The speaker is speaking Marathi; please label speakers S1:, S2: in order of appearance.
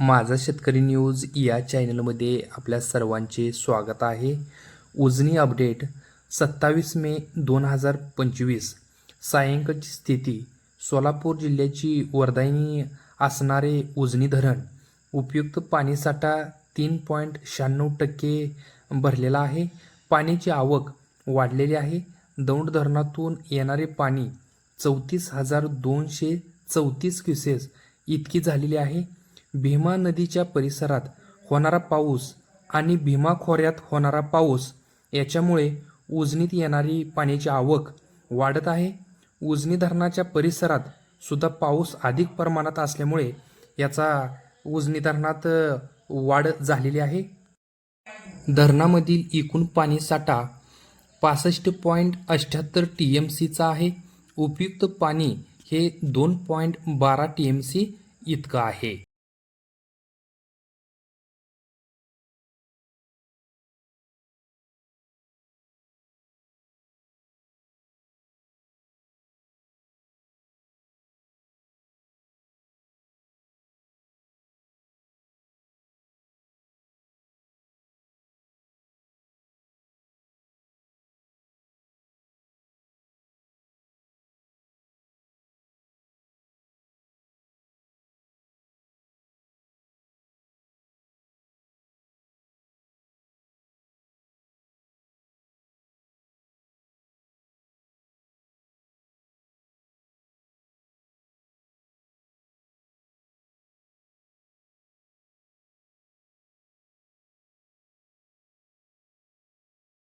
S1: माझा शेतकरी न्यूज या चॅनलमध्ये आपल्या सर्वांचे स्वागत आहे. उजनी अपडेट सत्तावीस मे दोन हजार पंचवीस. सायंकाळची स्थिती सोलापूर जिल्ह्याची वर्धायनी असणारे उजनी धरण उपयुक्त पाणीसाठा तीन पॉईंट शहाण्णव टक्के भरलेला आहे. पाण्याची आवक वाढलेली आहे. दौंड धरणातून येणारे पाणी चौतीस हजार दोनशे चौतीस क्युसेस इतकी झालेली आहे. भीमा नदीच्या परिसरात होणारा पाऊस आणि भीमा खोऱ्यात होणारा पाऊस याच्यामुळे उजनीत येणारी पाण्याची आवक वाढत आहे. उजनी धरणाच्या परिसरात सुद्धा पाऊस अधिक प्रमाणात असल्यामुळे याचा उजनी धरणात वाढ झालेली आहे. धरणामधील एकूण पाणीसाठा पासष्ट पॉईंट अठ्ठ्याहत्तर टी एम सीचा आहे. उपयुक्त पाणी हे दोन पॉईंट बारा टी एम सी इतकं आहे.